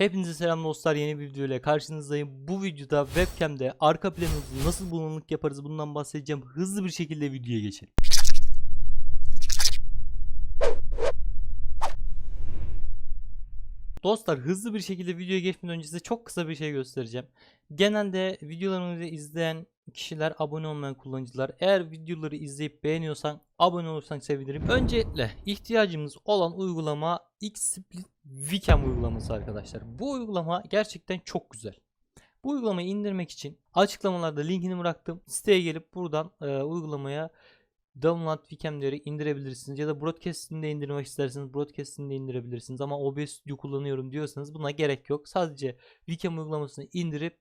Hepinize selam dostlar yeni bir video ile karşınızdayım. Bu videoda webcam'de arka planımızı nasıl bulanık yaparız bundan bahsedeceğim. Hızlı bir şekilde videoya geçelim. Dostlar hızlı bir şekilde videoya geçmeden önce size çok kısa bir şey göstereceğim. Genelde videolarımızı izleyen kişiler abone olmayan kullanıcılar. Eğer videoları izleyip beğeniyorsan abone olursan sevinirim. Öncelikle ihtiyacımız olan uygulama XSplit Wecam uygulaması arkadaşlar. Bu uygulama gerçekten çok güzel. Bu uygulamayı indirmek için açıklamalarda linkini bıraktım. Siteye gelip buradan e, uygulamaya Download Wecam'leri indirebilirsiniz ya da Broadcast'ini de indirmek isterseniz Broadcast'ini de indirebilirsiniz ama OBS Studio kullanıyorum diyorsanız buna gerek yok. Sadece Wecam uygulamasını indirip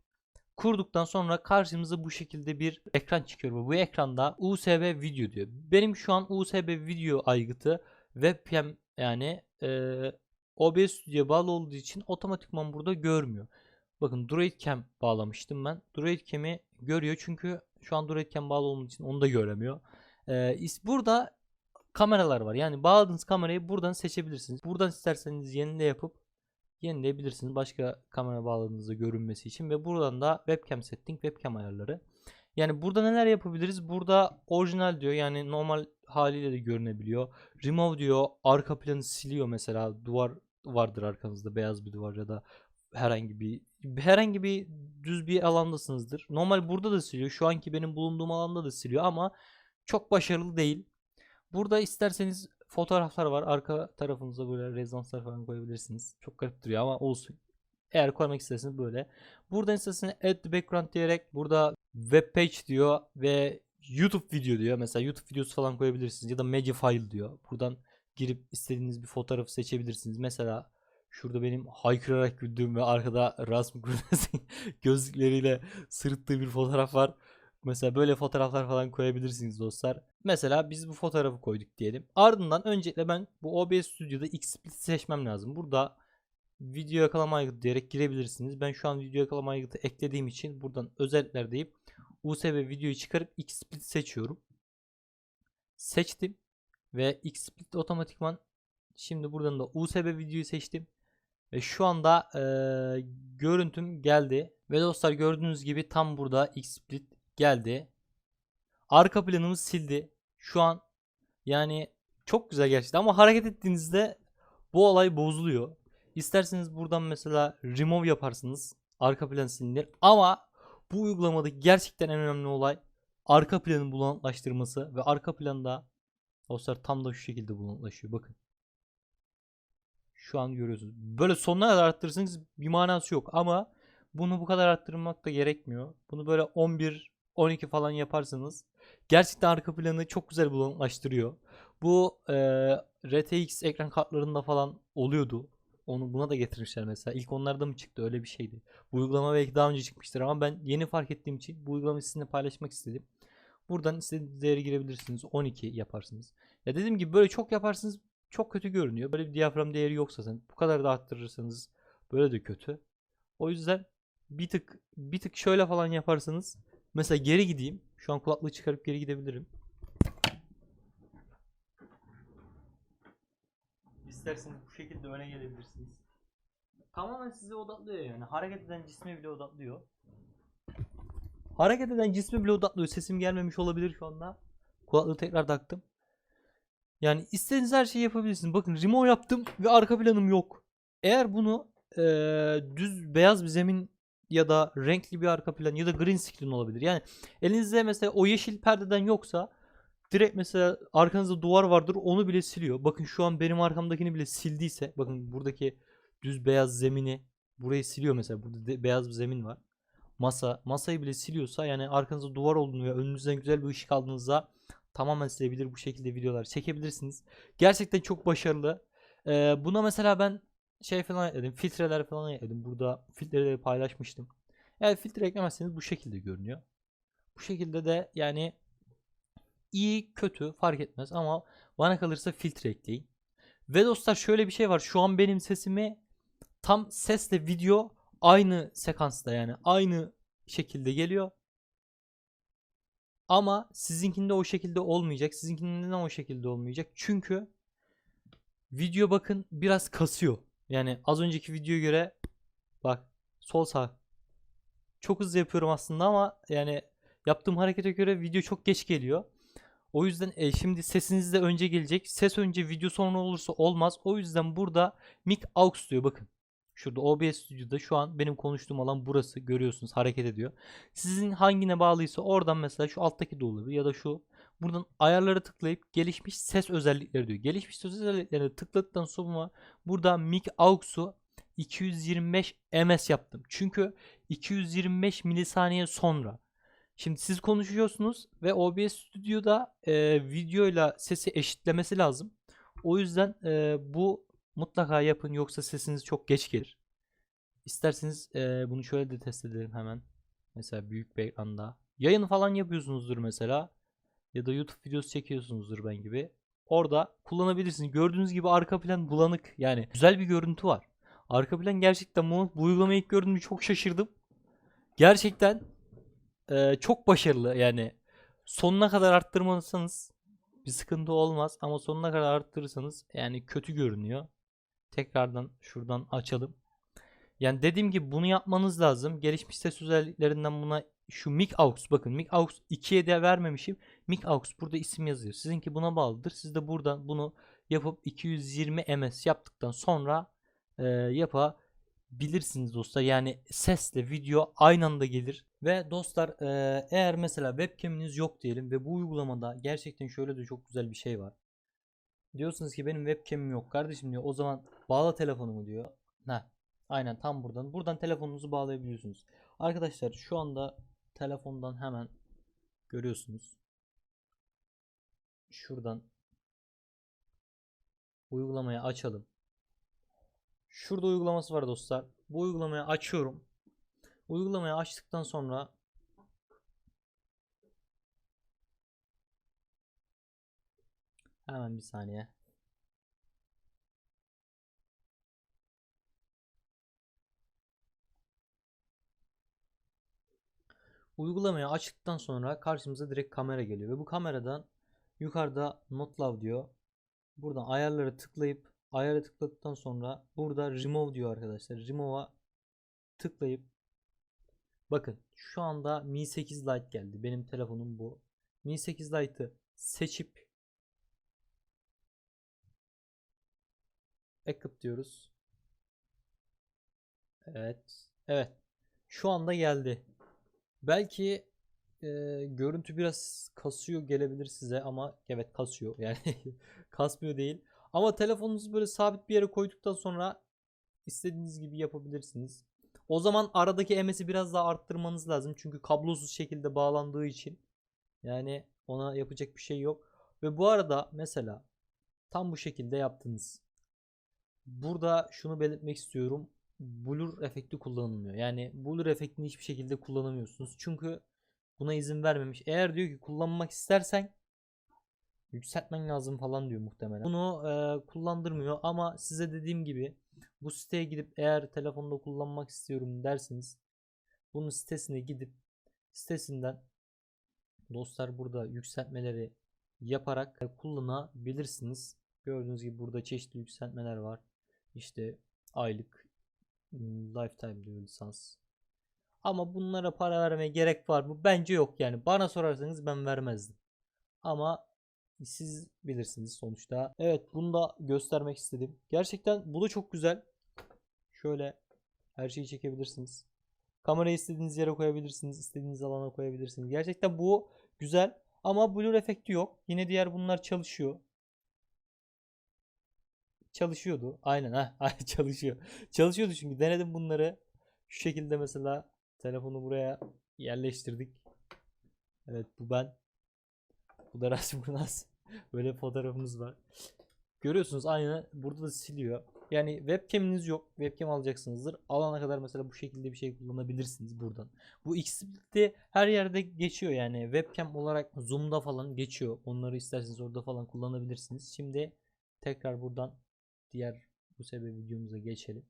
kurduktan sonra karşımıza bu şekilde bir ekran çıkıyor ve bu ekranda USB video diyor. Benim şu an USB video aygıtı webcam yani e, OBS Studio'ya bağlı olduğu için otomatikman burada görmüyor. Bakın Droidcam bağlamıştım ben. Droidcam'i görüyor çünkü şu an Droidcam bağlı olduğu için onu da göremiyor. Ee, burada kameralar var. Yani bağladığınız kamerayı buradan seçebilirsiniz. Buradan isterseniz yenile yapıp yenileyebilirsiniz. Başka kamera bağladığınızda görünmesi için ve buradan da webcam setting, webcam ayarları. Yani burada neler yapabiliriz? Burada orijinal diyor. Yani normal haliyle de görünebiliyor. Remove diyor. Arka planı siliyor mesela. Duvar vardır arkanızda beyaz bir duvar ya da herhangi bir herhangi bir düz bir alandasınızdır. Normal burada da siliyor. Şu anki benim bulunduğum alanda da siliyor ama çok başarılı değil. Burada isterseniz fotoğraflar var. Arka tarafınıza böyle rezonanslar falan koyabilirsiniz. Çok garip duruyor ama olsun. Eğer koymak isterseniz böyle. Buradan isterseniz add background diyerek burada web page diyor ve YouTube video diyor. Mesela YouTube videosu falan koyabilirsiniz ya da media file diyor. Buradan girip istediğiniz bir fotoğrafı seçebilirsiniz. Mesela şurada benim haykırarak güldüğüm ve arkada Rasmus gözlükleriyle sırıttığı bir fotoğraf var. Mesela böyle fotoğraflar falan koyabilirsiniz dostlar. Mesela biz bu fotoğrafı koyduk diyelim. Ardından öncelikle ben bu OBS Studio'da XSplit seçmem lazım. Burada video yakalama aygıtı diyerek girebilirsiniz. Ben şu an video yakalama aygıtı eklediğim için buradan özellikler deyip USB videoyu çıkarıp XSplit seçiyorum. Seçtim ve XSplit otomatikman şimdi buradan da USB videoyu seçtim. Ve şu anda eee, görüntüm geldi. Ve dostlar gördüğünüz gibi tam burada XSplit geldi. Arka planımız sildi. Şu an yani çok güzel gerçekten ama hareket ettiğinizde bu olay bozuluyor. İsterseniz buradan mesela remove yaparsınız. Arka plan silinir. Ama bu uygulamada gerçekten en önemli olay arka planın bulanıklaştırması ve arka planda dostlar tam da şu şekilde bulanıklaşıyor. Bakın. Şu an görüyorsunuz. Böyle sonuna kadar arttırırsanız bir manası yok ama bunu bu kadar arttırmak da gerekmiyor. Bunu böyle 11 12 falan yaparsanız gerçekten arka planı çok güzel bulanıklaştırıyor. Bu e, RTX ekran kartlarında falan oluyordu. Onu buna da getirmişler mesela. İlk onlarda mı çıktı öyle bir şeydi. Bu uygulama belki daha önce çıkmıştır ama ben yeni fark ettiğim için bu uygulamayı sizinle paylaşmak istedim. Buradan istediğiniz değeri girebilirsiniz. 12 yaparsınız. Ya dediğim gibi böyle çok yaparsınız çok kötü görünüyor. Böyle bir diyafram değeri yoksa sen bu kadar da arttırırsanız böyle de kötü. O yüzden bir tık bir tık şöyle falan yaparsanız mesela geri gideyim. Şu an kulaklığı çıkarıp geri gidebilirim. İsterseniz bu şekilde öne gelebilirsiniz. Tamamen size odaklıyor yani. Hareket eden cisme bile odaklıyor. Hareket eden cisme bile odaklıyor. Sesim gelmemiş olabilir şu anda. Kulaklığı tekrar taktım. Yani istediğiniz her şeyi yapabilirsiniz. Bakın remove yaptım ve arka planım yok. Eğer bunu eee, düz beyaz bir zemin ya da renkli bir arka plan ya da green screen olabilir. Yani elinizde mesela o yeşil perdeden yoksa direkt mesela arkanızda duvar vardır onu bile siliyor. Bakın şu an benim arkamdakini bile sildiyse bakın buradaki düz beyaz zemini burayı siliyor mesela. Burada de- beyaz bir zemin var. Masa masayı bile siliyorsa yani arkanızda duvar olduğunu ve önünüzden güzel bir ışık aldığınızda tamamen silebilir bu şekilde videolar çekebilirsiniz. Gerçekten çok başarılı. Ee, buna mesela ben şey falan ekledim. Filtreler falan ekledim. Burada filtreleri paylaşmıştım. Eğer filtre eklemezseniz bu şekilde görünüyor. Bu şekilde de yani iyi kötü fark etmez ama bana kalırsa filtre ekleyin. Ve dostlar şöyle bir şey var. Şu an benim sesimi tam sesle video aynı sekansta yani aynı şekilde geliyor. Ama sizinkinde o şekilde olmayacak. Sizinkinde neden o şekilde olmayacak? Çünkü video bakın biraz kasıyor. Yani az önceki videoya göre Bak sol sağ. Çok hızlı yapıyorum aslında ama yani yaptığım harekete göre video çok geç geliyor. O yüzden e, şimdi sesiniz de önce gelecek. Ses önce video sonra olursa olmaz. O yüzden burada mic aux diyor bakın. Şurada OBS Studio'da şu an benim konuştuğum alan burası görüyorsunuz hareket ediyor. Sizin hangine bağlıysa oradan mesela şu alttaki de olabilir ya da şu buradan ayarları tıklayıp gelişmiş ses özellikleri diyor. Gelişmiş ses özelliklerini tıkladıktan sonra burada mic aux'u 225 ms yaptım. Çünkü 225 milisaniye sonra. Şimdi siz konuşuyorsunuz ve OBS Studio'da e, videoyla sesi eşitlemesi lazım. O yüzden e, bu mutlaka yapın yoksa sesiniz çok geç gelir. İsterseniz e, bunu şöyle de test edelim hemen. Mesela büyük bir ekranda. Yayın falan yapıyorsunuzdur mesela. Ya da YouTube videosu çekiyorsunuzdur ben gibi. Orada kullanabilirsiniz. Gördüğünüz gibi arka plan bulanık. Yani güzel bir görüntü var. Arka plan gerçekten bu, bu uygulamayı ilk gördüğümde çok şaşırdım. Gerçekten e, çok başarılı yani. Sonuna kadar arttırmazsanız bir sıkıntı olmaz ama sonuna kadar arttırırsanız yani kötü görünüyor. Tekrardan şuradan açalım. Yani dediğim gibi bunu yapmanız lazım. Gelişmiş ses özelliklerinden buna şu mic aux bakın mic aux 2'ye de vermemişim. Mic aux burada isim yazıyor. Sizinki buna bağlıdır. Siz de buradan bunu yapıp 220 ms yaptıktan sonra e, yapabilirsiniz dostlar. Yani sesle video aynı anda gelir. Ve dostlar e, eğer mesela webcam'iniz yok diyelim ve bu uygulamada gerçekten şöyle de çok güzel bir şey var. Diyorsunuz ki benim webcam'im yok kardeşim diyor. O zaman bağla telefonumu diyor. Heh, aynen tam buradan. Buradan telefonunuzu bağlayabiliyorsunuz. Arkadaşlar şu anda telefondan hemen görüyorsunuz. Şuradan uygulamayı açalım. Şurada uygulaması var dostlar. Bu uygulamayı açıyorum. Uygulamayı açtıktan sonra hemen bir saniye. Uygulamayı açtıktan sonra karşımıza direkt kamera geliyor ve bu kameradan yukarıda Not Love diyor. Buradan ayarları tıklayıp ayarı tıkladıktan sonra burada Remove diyor arkadaşlar. Remove'a tıklayıp bakın şu anda Mi 8 Lite geldi. Benim telefonum bu. Mi 8 Lite'ı seçip Backup diyoruz. Evet. Evet. Şu anda geldi. Belki e, görüntü biraz kasıyor gelebilir size ama evet kasıyor. Yani kasmıyor değil. Ama telefonunuzu böyle sabit bir yere koyduktan sonra istediğiniz gibi yapabilirsiniz. O zaman aradaki MS'i biraz daha arttırmanız lazım. Çünkü kablosuz şekilde bağlandığı için. Yani ona yapacak bir şey yok. Ve bu arada mesela tam bu şekilde yaptınız. Burada şunu belirtmek istiyorum. Blur efekti kullanılmıyor. Yani blur efektini hiçbir şekilde kullanamıyorsunuz. Çünkü buna izin vermemiş. Eğer diyor ki kullanmak istersen yükseltmen lazım falan diyor muhtemelen. Bunu e, kullandırmıyor ama size dediğim gibi bu siteye gidip eğer telefonda kullanmak istiyorum derseniz bunun sitesine gidip sitesinden dostlar burada yükseltmeleri yaparak kullanabilirsiniz. Gördüğünüz gibi burada çeşitli yükseltmeler var. İşte aylık lifetime diyor lisans. Ama bunlara para vermeye gerek var mı? Bence yok yani. Bana sorarsanız ben vermezdim. Ama siz bilirsiniz sonuçta. Evet bunu da göstermek istedim. Gerçekten bu da çok güzel. Şöyle her şeyi çekebilirsiniz. Kamerayı istediğiniz yere koyabilirsiniz. istediğiniz alana koyabilirsiniz. Gerçekten bu güzel. Ama blur efekti yok. Yine diğer bunlar çalışıyor. Çalışıyordu. Aynen ha çalışıyor. Çalışıyordu çünkü denedim bunları. Şu şekilde mesela telefonu buraya yerleştirdik. Evet bu ben. Bu da Rasim Kurnaz. Böyle fotoğrafımız var. Görüyorsunuz aynı burada da siliyor. Yani webcam'iniz yok. Webcam alacaksınızdır. Alana kadar mesela bu şekilde bir şey kullanabilirsiniz buradan. Bu XSplit her yerde geçiyor yani. Webcam olarak Zoom'da falan geçiyor. Onları isterseniz orada falan kullanabilirsiniz. Şimdi tekrar buradan diğer bu sebebi videomuza geçelim.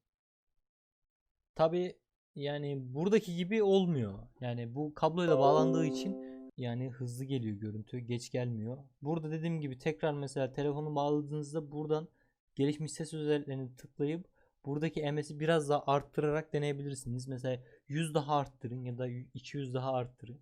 Tabi yani buradaki gibi olmuyor. Yani bu kabloyla bağlandığı için yani hızlı geliyor görüntü. Geç gelmiyor. Burada dediğim gibi tekrar mesela telefonu bağladığınızda buradan gelişmiş ses özelliklerini tıklayıp buradaki MS'i biraz daha arttırarak deneyebilirsiniz. Mesela 100 daha arttırın ya da 200 daha arttırın.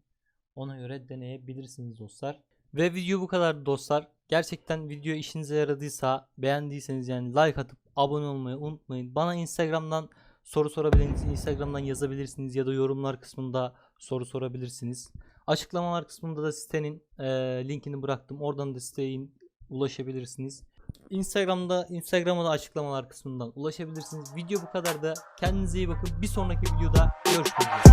Ona göre deneyebilirsiniz dostlar. Ve video bu kadar dostlar. Gerçekten video işinize yaradıysa beğendiyseniz yani like atıp abone olmayı unutmayın. Bana Instagram'dan soru sorabilirsiniz. Instagram'dan yazabilirsiniz ya da yorumlar kısmında soru sorabilirsiniz. Açıklamalar kısmında da sitenin eee, linkini bıraktım. Oradan da siteye ulaşabilirsiniz. Instagram'da Instagram'a da açıklamalar kısmından ulaşabilirsiniz. Video bu kadar da kendinize iyi bakın. Bir sonraki videoda görüşmek üzere.